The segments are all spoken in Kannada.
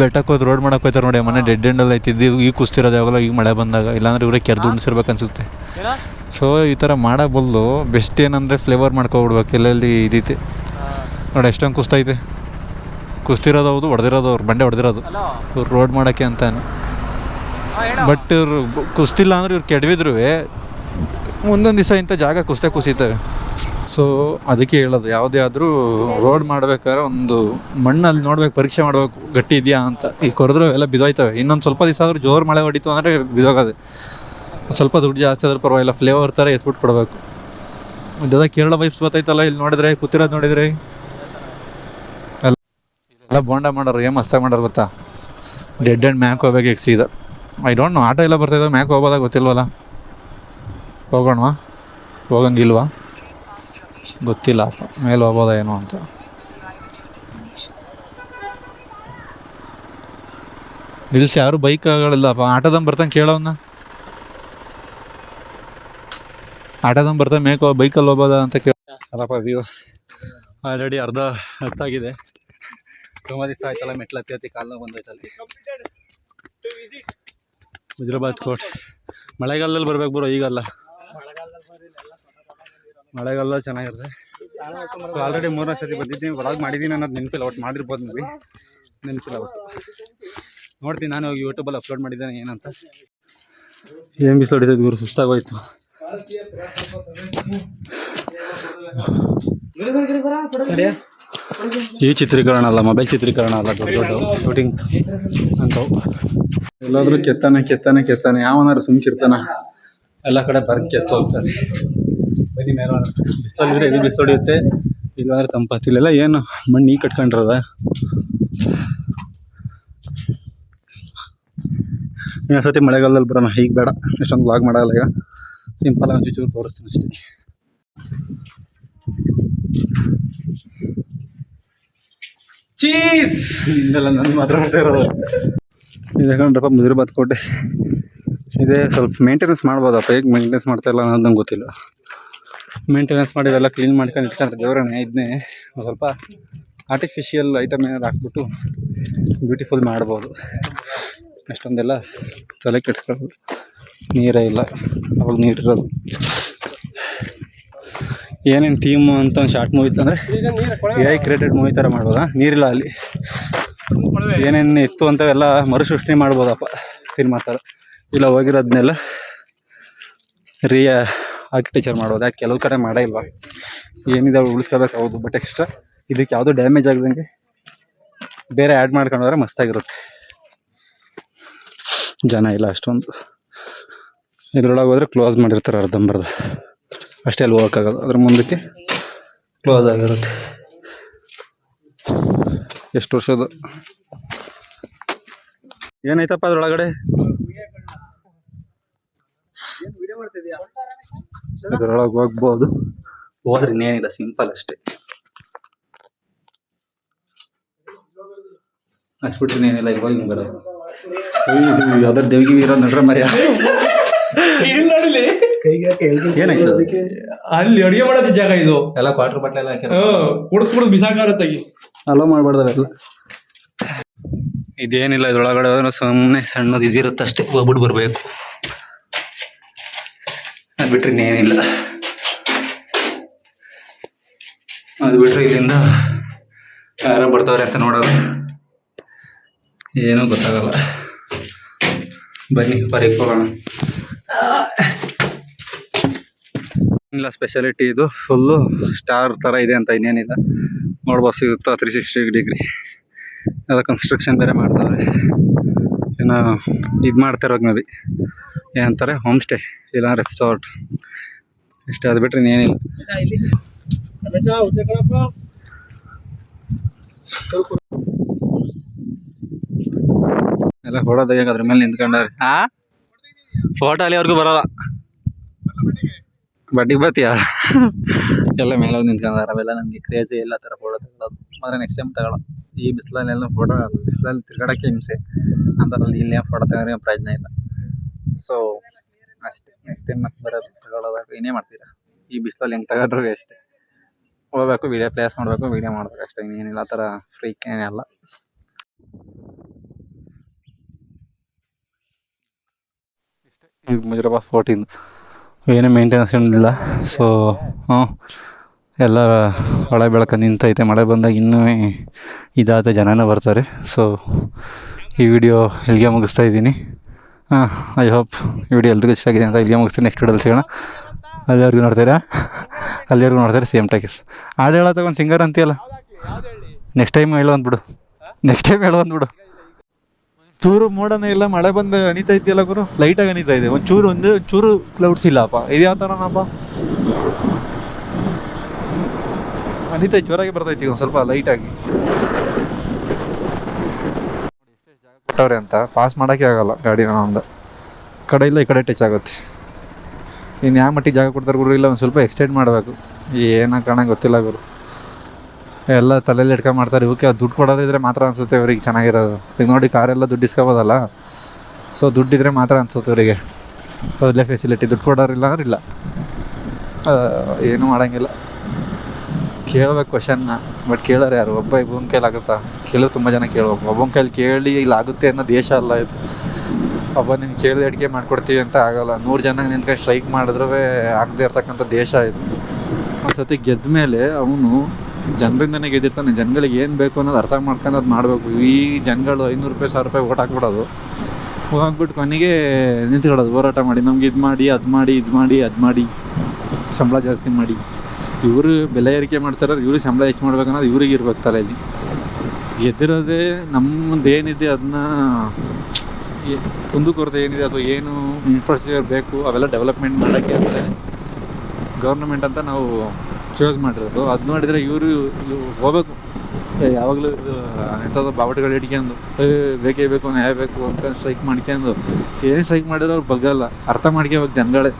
ಬೆಟ್ಟಕ್ಕೆ ಹೋದ್ ರೋಡ್ ಮಾಡಕ್ಕೆ ಹೋಯ್ತಾರೆ ನೋಡಿ ಮನೆ ಡೆಡ್ ಎಂಡಲ್ಲಿ ಐತಿದ್ದು ಈಗ ಕುಸ್ತಿರೋದು ಯಾವಾಗಲೂ ಈಗ ಮಳೆ ಬಂದಾಗ. ಇಲ್ಲಾಂದ್ರೆ ಇವರೇ ಕೆರೆದು ಉಣಿಸಿರ್ಬೇಕು ಅನ್ಸುತ್ತೆ. ಸೊ ಈ ಥರ ಮಾಡೋ ಬದಲು ಬೆಸ್ಟ್ ಏನಂದರೆ ಫ್ಲೇವರ್ ಮಾಡ್ಕೊಬಿಡ್ಬೇಕು ಎಲ್ಲೆಲ್ಲಿ ಇದೈತಿ ನೋಡಿ ಎಷ್ಟೊಂದು ಕುಸ್ತೈತೆ ಕುಸ್ತಿರೋದು ಹೌದು ಹೊಡೆದಿರೋದು ಅವ್ರು ಬಂಡೆ ಹೊಡೆದಿರೋದು. ಇವ್ರು ರೋಡ್ ಮಾಡೋಕ್ಕೆ ಅಂತ ಬಟ್ ಇವ್ರು ಕುಸ್ತಿಲ್ಲ ಅಂದ್ರೆ ಇವ್ರು ಕೆಡವಿದ್ರು ಮುಂದೊಂದು ದಿವಸ ಇಂಥ ಜಾಗ ಕುಸ್ತೆ ಕುಸಿತವೆ. ಸೊ ಅದಕ್ಕೆ ಹೇಳೋದು, ಯಾವುದೇ ಆದರೂ ರೋಡ್ ಮಾಡ್ಬೇಕಾದ್ರೆ ಒಂದು ಮಣ್ಣಲ್ಲಿ ನೋಡ್ಬೇಕು, ಪರೀಕ್ಷೆ ಮಾಡ್ಬೇಕು, ಗಟ್ಟಿ ಇದೆಯಾ ಅಂತ. ಈ ಕೊರೆದ್ರೆ ಎಲ್ಲ ಬಿದೋಯ್ತವೆ ಇನ್ನೊಂದು ಸ್ವಲ್ಪ ದಿವಸ ಆದರೂ ಜೋರು ಮಳೆ ಹೊಡಿತು ಅಂದರೆ ಬಿದೋಗದೆ ಸ್ವಲ್ಪ ದುಡ್ಡು ಜಾಸ್ತಿ ಆದ್ರೆ ಪರವಾಗಿಲ್ಲ ಫ್ಲೇವರ್ ಥರ ಎತ್ಬಿಟ್ಟು ಕೊಡಬೇಕು. ಇದೆಲ್ಲ ಕೇರಳ ವೈಬ್ಸ್ ಗೊತ್ತಾಯ್ತಲ್ಲ, ಇಲ್ಲಿ ನೋಡಿದ್ರೆ, ಕೂತಿರೋದು ನೋಡಿದ್ರೆ? ಎಲ್ಲ ಎಲ್ಲ ಬೋಂಡ ಮಾಡೋರು, ಏನು ಮಸ್ತಾಗಿ ಮಾಡೋರು ಗೊತ್ತಾ? ಡೆಡ್ ಆ್ಯಂಡ್ ಮ್ಯಾಕ್ ಹೋಗ್ಬೇಕು ಈಗ ಸೀದಾ. ಐ ಡೋಂಟ್ ನೋ ಆಟೋ ಎಲ್ಲ ಬರ್ತಾಯಿದ್ದಾವೆ ಮ್ಯಾಕ್ ಹೋಗೋದಾಗ ಗೊತ್ತಿಲ್ವಲ್ಲ? ಹೋಗೋಣವಾ? ಹೋಗಂಗಿಲ್ವಾ? ಗೊತ್ತಿಲ್ಲ. ಮೇಲೆ ಹೋಗ್ಬೋದ ಏನೋ ಅಂತ. ನಿಲ್ಸಿ ಯಾರು ಬೈಕ್ ಬೈಕ್ಗಳಿಲ್ಲಪ್ಪ ಆಟೋದಂಗೆ ಬರ್ತಾನೆ ಕೇಳೋನ್ನ ಆಟೋದಂಗೆ ಬರ್ತಾನೆ ಮೇಕ್ ಬೈಕಲ್ಲಿ ಹೋಗೋದ ಅಂತ ಕೇಳಪ್ಪ ವ್ಯೂ ಆಲ್ರೆಡಿ ಅರ್ಧ ಹತ್ತಾಗಿದೆ. ತುಂಬ ದಿವಸ ಆಯ್ತಲ್ಲ ಮೆಟ್ಲು ಹತ್ತಿ ಹತ್ತಿ ಕಾಲು ನೋವು ಬಂದೈತಲ್ಲಿ ಹುಜರಾಬಾದ್ ಕೋಟ್. ಮಳೆಗಾಲದಲ್ಲಿ ಬರ್ಬೇಕು ಬರೋ ಈಗಲ್ಲ. ಮಳೆಗಾಲ ಚೆನ್ನಾಗಿರುತ್ತೆ ಸೊ ಆಲ್ರೆಡಿ ಮೂರನೇ ಸತಿ ಬಂದಿದ್ದೀನಿ. ಒಳಗೆ ಮಾಡಿದ್ದೀನಿ ಅನ್ನೋದು ನೆನಪಿಲ್ಲ ಒಟ್ಟು ಮಾಡಿರ್ಬೋದು ನೋಡಿ. ನೆನಪಿಲ್ಲ ಒಟ್ಟು ನೋಡ್ತೀನಿ, ನಾನು ಹೋಗಿ ಯೂಟ್ಯೂಬಲ್ಲಿ ಅಪ್ಲೋಡ್ ಮಾಡಿದ್ದೇನೆ, ಏನಂತ. ಏನು ಬಿಸಿಲು ಹೊಡಿತೈತೆ ಗುರು ಸುಸ್ತಾಗೋಯ್ತು. ಈ ಚಿತ್ರೀಕರಣ ಅಲ್ಲ, ಮೊಬೈಲ್ ಚಿತ್ರೀಕರಣ ಅಲ್ಲ, ದೊಡ್ಡ ದೊಡ್ಡ ಶೂಟಿಂಗ್ ಅಂತವು. ಎಲ್ಲಾದರೂ ಕೆತ್ತಾನೆ ಕೆತ್ತಾನೆ ಕೆತ್ತಾನೆ. ಯಾವನಾದ್ರು ಸುಮ್ಕಿರ್ತಾನ. ಎಲ್ಲ ಕಡೆ ಬರ್ಕ್ ಕೆತ್ತು ಮೇಲೆ ಬಿಸಿಲಿದ್ರೆ ಇದು ಬಿಸಿ ಹೊಡೆಯುತ್ತೆ. ಇಲ್ಲಾಂದ್ರೆ ತಂಪಾತಿಲ್ಲ ಏನು? ಮಣ್ಣು ಈ ಕಟ್ಕೊಂಡಿರೋದ ಇನ್ನೊಂದ್ಸತಿ ಮಳೆಗಾಲದಲ್ಲಿ ಬರೋಣ. ಈಗ ಬೇಡ. ಎಷ್ಟೊಂದು ವ್ಲಾಗ್ ಮಾಡಲ್ಲ ಈಗ. ಸಿಂಪಲ್ ಆಗಿ ಚೂರು ತೋರಿಸ್ತೀನಿ ಅಷ್ಟೇ. ಚೀಸ್! ಇದೆಲ್ಲ ನನ್ನ ಮಾತಾಡ್ತಾ ಇರೋದು. ಇದೆ ಕಣ್ರಪ್ಪ ಮುದಿರಬಾದ್ ಕೋಟೆ. ಇದೇ ಸ್ವಲ್ಪ ಮೇಂಟೆನೆನ್ಸ್ ಮಾಡ್ಬೋದಪ್ಪ. ಹೇಗೆ ಮೇಂಟೆನೆನ್ಸ್ ಮಾಡ್ತಾ ಇಲ್ಲ ಅನ್ನೋದು ನಂಗೆ ಗೊತ್ತಿಲ್ಲ. ಮೇಂಟೆನೆನ್ಸ್ ಮಾಡಿ ಇವೆಲ್ಲ ಕ್ಲೀನ್ ಮಾಡ್ಕೊಂಡು ಇಟ್ಕೊಂಡ್ರೆ ದೇವರೇ ಇದನ್ನೇ ಸ್ವಲ್ಪ ಆರ್ಟಿಫಿಷಿಯಲ್ ಐಟಮ್ ಏನಾದ್ರು ಹಾಕ್ಬಿಟ್ಟು ಬ್ಯೂಟಿಫುಲ್ ಮಾಡ್ಬೋದು. ಅಷ್ಟೊಂದೆಲ್ಲ ತಲೆ ಕೆಡ್ಸ್ಕೊಳ್ಳೋದು. ನೀರೇ ಇಲ್ಲ. ಅವಾಗ ನೀರಿರೋದು ಏನೇನು ಥೀಮ್ ಅಂತ ಒಂದು ಶಾರ್ಟ್ ಮೂವಿ ಇತ್ತಂದರೆ ಎ ಐ ಕ್ರಿಯೇಟೆಡ್ ಮೂವಿ ಥರ ಮಾಡ್ಬೋದಾ? ನೀರಿಲ್ಲ ಅಲ್ಲಿ. ಏನೇನು ಇತ್ತು ಅಂತವೆಲ್ಲ ಮರುಸೃಷ್ಟಿ ಮಾಡ್ಬೋದಪ್ಪ ಸಿನಿಮಾ ಥರ ಇಲ್ಲ ಹೋಗಿರೋದನ್ನೆಲ್ಲ ರೀ ಆರ್ಕಿಟೆಕ್ಚರ್ ಮಾಡೋದು, ಯಾಕೆ ಕೆಲವು ಕಡೆ ಮಾಡೇ ಇಲ್ವಾ? ಏನಿದೆ ಉಳಿಸ್ಕೋಬೇಕು, ಹೌದು. ಬಟ್ ಎಕ್ಸ್ಟ್ರಾ ಇದಕ್ಕೆ ಯಾವುದೂ ಡ್ಯಾಮೇಜ್ ಆಗದಂಗೆ ಬೇರೆ ಆ್ಯಡ್ ಮಾಡ್ಕೊಂಡೋದ್ರೆ ಮಸ್ತಾಗಿರುತ್ತೆ. ಜನ ಇಲ್ಲ ಅಷ್ಟೊಂದು. ಇದ್ರೊಳಗೆ ಹೋದ್ರೆ ಕ್ಲೋಸ್ ಮಾಡಿರ್ತಾರೆ ಅರ್ಧಂಬರ್ಧ. ಅಷ್ಟೇ ಅಲ್ಲಿ ಹೋಗೋಕ್ಕಾಗಲ್ಲ ಅದ್ರ ಮುಂದಕ್ಕೆ ಕ್ಲೋಸ್ ಆಗಿರುತ್ತೆ. ಎಷ್ಟು ವರ್ಷದ ಏನಾಯ್ತಪ್ಪ ಅದ್ರೊಳಗಡೆ? ಅದ್ರೊಳಗೆ ಹೋಗ್ಬೋದು. ಹೋದ್ರೆ ಇನ್ನೇನಿಲ್ಲ ಸಿಂಪಲ್ ಅಷ್ಟೇ. ಅಷ್ಟು ಏನಿಲ್ಲ ಇವಾಗ ಹಿಂಗೆ ಬರೋದು. ಯಾವ್ದಾರು ದೇವಿಗೆ ಇರೋ ನಡ್ರ ಮರ್ಯ. ಏನಾಯ್ತು ಅಲ್ಲಿ ಅಡಿಗೆ ಮಾಡೋದು ಜಾಗ ಇದು. ಎಲ್ಲ ಕ್ವಾರ್ಟರ್ ಬಟ್ಟೆ ಎಲ್ಲ ಹಾಕಿರೋ ಕುಡಿದ್ ಕುಡಿದ್ ಬಿಸಾಕಾರ ತೆಗಿ ಅಲೋ ಮಾಡ್ಬಾರ್ದು ಅವೆಲ್ಲ. ಇದೇನಿಲ್ಲ ಇದ್ರೊಳಗಡೆ ಹೋದ್ರೆ ಸುಮ್ಮನೆ ಸಣ್ಣದು ಇದಿರುತ್ತೆ ಅಷ್ಟೇ ಹೋಗ್ಬಿಟ್ಟು ಬರಬೇಕು. ಅದು ಬಿಟ್ಟರೆ ಇನ್ನೇನಿಲ್ಲ. ಅದು ಬಿಟ್ಟರೆ ಇಲ್ಲಿಂದ ಯಾರೋ ಬರ್ತಾವ್ರೆ ಅಂತ ನೋಡೋದು ಏನೂ ಗೊತ್ತಾಗಲ್ಲ. ಬನ್ನಿ, ಹೊರಗೆ ಹೋಗೋಣ. ಇಲ್ಲ ಸ್ಪೆಷಾಲಿಟಿ ಇದು. ಫುಲ್ಲು ಸ್ಟಾರ್ ಥರ ಇದೆ ಅಂತ ಇನ್ನೇನಿಲ್ಲ. ನೋಡ್ಬೋದು, ಸಿಗುತ್ತಾ ತ್ರೀ ಸಿಕ್ಸ್ಟಿ ಡಿಗ್ರಿ ಎಲ್ಲ ಕನ್ಸ್ಟ್ರಕ್ಷನ್ ಬೇರೆ ಮಾಡ್ತಾವ್ರೆ ಏನೋ ಇದು ಮಾಡ್ತಿರೋದು ಮೇ ಬಿ ಏನಂತಾರೆ ಹೋಮ್ ಸ್ಟೇ ಇಲ್ಲ ರೆಸಾರ್ಟ್ ಇಷ್ಟೇ, ಅದು ಬಿಟ್ಟರೆ ಇನ್ನೇನಿಲ್ಲ. ಎಲ್ಲ ಫೋಟೋ ತೆಗಿಯಕ್ಕೆ ಅದ್ರ ಮೇಲೆ ನಿಂತ್ಕೊಂಡವ್ರೆ. ಹಾ ಫೋಟೋ ಅಲ್ಲಿ ಅವ್ರಿಗೂ ಬರೋಲ್ಲ. ಬಡ್ಡಿಗೆ ಬರ್ತೀಯ? ಎಲ್ಲ ಮೇಲೆ ಹೋಗಿ ನಿಂತ್ಕೊಂಡಾರ ಅವೆಲ್ಲ ನಮಗೆ ಕ್ರೇಜಿ ಎಲ್ಲ ಥರ ಫೋಟೋ ತಗೊಳ್ಳೋದು ಆದರೆ ನೆಕ್ಸ್ಟ್ ಟೈಮ್ ತಗೊಳ್ಳೋ ಈ ಬಿಸಿಲಲ್ಲೆಲ್ಲ ಫೋಟೋ ಬಿಸಿಲಲ್ಲಿ ತಿರ್ಗಾಡೋಕ್ಕೆ ಹಿಂಸೆ. ಅಂಥದ್ರಲ್ಲಿ ಇಲ್ಲಿ ಫೋಟೋ ತೆಗೋರಿಗೆ ಪ್ರಯೋಜನ ಇಲ್ಲ. ಸೊ ಅಷ್ಟೇ. ನೆಕ್ಸ್ಟ್ ಟೈಮ್ ಮತ್ತೆ ಬರೋದು ತಗೊಳ್ಳೋದಾಗ ಏನೇ ಮಾಡ್ತೀರಾ? ಈ ಬಿಸಿಲಲ್ಲಿ ಹೆಂಗೆ ತಗೊಂಡ್ರು ಅಷ್ಟೇ. ಹೋಗ್ಬೇಕು ವೀಡಿಯೋ ಪ್ಲೇಸ್ ಮಾಡಬೇಕು ವೀಡಿಯೋ ಮಾಡಬೇಕು ಅಷ್ಟೇ. ಇನ್ನೇನಿಲ್ಲ, ಆ ಥರ ಫ್ರೀಕ್ ಇದು ಈ ಮುಜರಾಬಾದ್ ಫೋರ್ಟಿಂದು ಏನೇ ಮೇಂಟೆನೆನ್ಸ್ ಇಲ್ಲ ಸೊ ಹ್ಞೂ ಎಲ್ಲ ಹೊಳೆ ಬೆಳಕ ನಿಂತೈತೆ. ಮಳೆ ಬಂದಾಗ ಇನ್ನೂ ಇದಾದ ಜನನೇ ಬರ್ತಾರೆ. ಸೊ ಈ ವಿಡಿಯೋ ಇಲ್ಲಿಗೆ ಮುಗಿಸ್ತಾ ಇದ್ದೀನಿ. ಹಾಂ ಐ ಹೋಪ್ ಈ ವಿಡಿಯೋ ಎಲ್ರಿಗೂ ಇಷ್ಟ ಆಗಿದೆ ಅಂತ ಇಲ್ಲಿಗೆ ಮುಗಿಸ್ತೀನಿ. ನೆಕ್ಸ್ಟ್ ವಿಡಿಯೋದಲ್ಲಿ ಸಿಗೋಣ. ಅಲ್ಲಿವರೆಗೂ ನೋಡ್ತೀರಾ? ಅಲ್ಲಿವರೆಗೂ ನೋಡ್ತಾರೆ ಸೇಮ್ ಟಾಕೀಸ್ ಹಾಡು ಹೇಳೋ ತಗೊಂಡು ಸಿಂಗರ್ ಅಂತೀಯಲ್ಲ? ನೆಕ್ಸ್ಟ್ ಟೈಮ್ ಹೇಳು ಅಂದ್ಬಿಡು. ನೆಕ್ಸ್ಟ್ ಟೈಮ್ ಹೇಳು ಅಂದ್ಬಿಡು. ಚೂರು ಮೋಡನೇ ಇಲ್ಲ, ಮಳೆ ಬಂದು ಅನಿತಾ ಇದೆಯಲ್ಲ ಗುರು? ಲೈಟಾಗಿ ಅನಿತಾ ಇದೆ. ಒಂದು ಚೂರು ಒಂದು ಚೂರು ಕ್ಲೌಡ್ಸ್ ಇಲ್ಲಪ್ಪ ಇದು ಯಾವ ಥರನಪ್ಪ ಅನಿತಾ ಜೋರಾಗಿ ಬರ್ತೈತಿ ಒಂದು ಸ್ವಲ್ಪ ಲೈಟಾಗಿ ಕೊಟ್ಟವ್ರೆ ಅಂತ. ಪಾಸ್ ಮಾಡೋಕ್ಕೆ ಆಗಲ್ಲ ಗಾಡಿನ ಒಂದು ಕಡೆ ಇಲ್ಲ, ಈ ಕಡೆ ಟಚ್ ಆಗುತ್ತೆ. ಇನ್ನು ಯಾವ ಮಟ್ಟಿಗೆ ಜಾಗ ಕೊಡ್ತಾರೆ ಗುರು, ಇಲ್ಲ, ಒಂದು ಸ್ವಲ್ಪ ಎಕ್ಸ್ಟೆಂಡ್ ಮಾಡಬೇಕು. ಏನೋ ಕಾರಣ ಗೊತ್ತಿಲ್ಲ ಗುರು. ಎಲ್ಲ ತಲೆಯಲ್ಲಿ ಇಟ್ಕೊಂಡು ಮಾಡ್ತಾರೆ. ಇವಕ್ಕೆ ದುಡ್ಡು ಕೊಡೋದಿದ್ರೆ ಮಾತ್ರ ಅನಿಸುತ್ತೆ ಇವ್ರಿಗೆ ಚೆನ್ನಾಗಿರೋದು. ಈಗ ನೋಡಿ ಕಾರೆಲ್ಲ ದುಡ್ಡು ಇಸ್ಕೋಬೋದಲ್ಲ? ಸೊ ದುಡ್ಡಿದ್ರೆ ಮಾತ್ರ ಅನ್ಸುತ್ತೆ ಇವರಿಗೆ. ಒಳ್ಳೆ ಫೆಸಿಲಿಟಿ ದುಡ್ಡು ಕೊಡೋರಿಲ್ಲ ಅಂದ್ರೆ ಇಲ್ಲ. ಏನೂ ಮಾಡೋಂಗಿಲ್ಲ. ಕೇಳ್ಬೇಕು ಕ್ವಶನ್ನ ಬಟ್ ಕೇಳೋರು ಯಾರು? ಒಬ್ಬ ಇಬ್ಬನ ಕೈಲಿ ಆಗುತ್ತಾ? ಕೇಳೋದು ತುಂಬ ಜನ ಕೇಳ್ಬೇಕು ಒಬ್ಬನ ಕೈಲಿ ಕೇಳಿ ಇಲ್ಲಿ ಆಗುತ್ತೆ ಅನ್ನೋ ದೇಶ ಅಲ್ಲ ಇದು. ಒಬ್ಬ ನೀನು ಕೇಳಿದ ಅಡಿಕೆ ಮಾಡ್ಕೊಡ್ತೀವಿ ಅಂತ ಆಗಲ್ಲ. ನೂರು ಜನ ನಿನ್ಕೊಂಡು ಸ್ಟ್ರೈಕ್ ಮಾಡಿದ್ರೂ ಆಗದೆ ಇರ್ತಕ್ಕಂಥ ದೇಶ ಇದು. ಒಂದು ಸತಿ ಗೆದ್ದ ಮೇಲೆ ಅವನು ಜನರಿಂದನೇ ಗೆದ್ದಿರ್ತಾನೆ. ಜನಗಳಿಗೆ ಏನು ಬೇಕು ಅನ್ನೋದು ಅರ್ಥ ಮಾಡ್ಕೊಂಡು ಅದು ಮಾಡಬೇಕು. ಈ ಜನಗಳು ಐನೂರು ರೂಪಾಯಿ, ಸಾವಿರ ರೂಪಾಯಿ ಓಟ್ ಹಾಕ್ಬಿಡೋದು. ಹೋಗ್ಬಿಟ್ಟು ಕೊನೆಗೆ ನಿಂತ್ಕೊಳ್ಳೋದು. ಹೋರಾಟ ಮಾಡಿ. ನಮ್ಗೆ ಇದು ಮಾಡಿ, ಅದು ಮಾಡಿ, ಇದು ಮಾಡಿ, ಅದು ಮಾಡಿ. ಸಂಬಳ ಜಾಸ್ತಿ ಮಾಡಿ. ಇವರು ಬೆಲೆ ಏರಿಕೆ ಮಾಡ್ತಾರೆ ಇವರು ಸಂಬಳ ಹೆಚ್ಚು ಮಾಡ್ಬೇಕನ್ನೋದು ಇವ್ರಿಗೆ ಇರ್ಬೇಕು ತಲೆಯಲ್ಲಿ. ಗೆದ್ದಿರೋದೇ ನಮ್ಮದು ಏನಿದೆ ಅದನ್ನ ಕುಂದುಕೊರತೆ ಏನಿದೆ ಅಥವಾ ಏನು ಇನ್ಫ್ರಾಸ್ಟ್ರಕ್ಚರ್ ಬೇಕು ಅವೆಲ್ಲ ಡೆವಲಪ್ಮೆಂಟ್ ಮಾಡೋಕ್ಕೆ ಅಂದರೆ ಗೌರ್ಮೆಂಟ್ ಅಂತ ನಾವು ಚೂಸ್ ಮಾಡಿರೋದು. ಅದು ನೋಡಿದರೆ ಇವರು ಹೋಗ್ಬೇಕು. ಯಾವಾಗಲೂ ಎಂಥದ್ದು ಬಾವಟಗಳು ಏ, ಬೇಕೇ ಬೇಕು ನ್ಯಾಯ ಬೇಕು ಅಂತ ಸ್ಟ್ರೈಕ್ ಮಾಡ್ಕೊಂಡು ಏನು ಸ್ಟ್ರೈಕ್ ಮಾಡಿದ್ರು ಅವ್ರು ಬಗ್ಗಲ್ಲ. ಅರ್ಥ ಮಾಡ್ಕೋಬೇಕು ಜನಗಳೇ.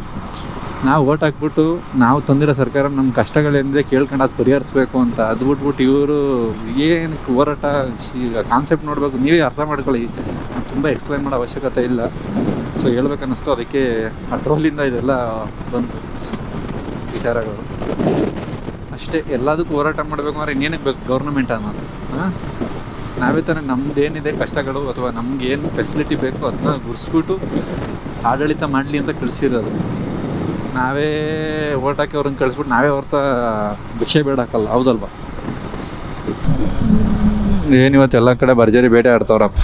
ನಾವು ಓಟ್ ಹಾಕ್ಬಿಟ್ಟು ನಾವು ತಂದಿರೋ ಸರ್ಕಾರ ನಮ್ಮ ಕಷ್ಟಗಳೇನಿದೆ ಕೇಳ್ಕೊಂಡು ಅದು ಪರಿಹರಿಸ್ಬೇಕು ಅಂತ ಅದು ಬಿಟ್ಬಿಟ್ಟು ಇವರು ಏನಕ್ಕೆ ಹೋರಾಟ ಕಾನ್ಸೆಪ್ಟ್ ನೋಡಬೇಕು, ನೀವೇ ಅರ್ಥ ಮಾಡ್ಕೊಳ್ಳಿ. ತುಂಬ ಎಕ್ಸ್ಪ್ಲೈನ್ ಮಾಡೋ ಅವಶ್ಯಕತೆ ಇಲ್ಲ. ಸೊ ಹೇಳ್ಬೇಕನ್ನಿಸ್ತು. ಅದಕ್ಕೆ ಅಟ್ರೋಲಿಂದ ಟ್ರೋಲಿಂದ ಇದೆಲ್ಲ ಬಂತು. ವಿಚಾರಗಳು. ಅಷ್ಟೇ, ಎಲ್ಲದಕ್ಕೂ ಹೋರಾಟ ಮಾಡಬೇಕು ಅಂದ್ರೆ ಇನ್ನೇನಕ್ಕೆ ಬೇಕು? ಗೌರ್ಮೆಂಟ್ ಅನ್ನೋದು ಹಾಂ? ನಾವೇ ತಾನೇ ನಮ್ದು ಏನಿದೆ ಕಷ್ಟಗಳು ಅಥವಾ ನಮ್ಗೆ ಏನು ಫೆಸಿಲಿಟಿ ಬೇಕು ಅದನ್ನ ಗುರ್ಸ್ಬಿಟ್ಟು ಆಡಳಿತ ಮಾಡಲಿ ಅಂತ ಕಳಿಸಿರೋದು. ನಾವೇ ಓಟ್ ಹಾಕಿ ಅವ್ರನ್ನ ಕಳಿಸ್ಬಿಟ್ಟು ನಾವೇ ಹೊರತ ಭಿಕ್ಷೆ ಬೇಡ ಹಾಕಲ್ಲ, ಹೌದಲ್ವಾ? ಏನು ಇವತ್ತು ಎಲ್ಲ ಕಡೆ ಭರ್ಜರಿ ಬೇಟೆ ಆಡ್ತಾವ್ರಪ್ಪ.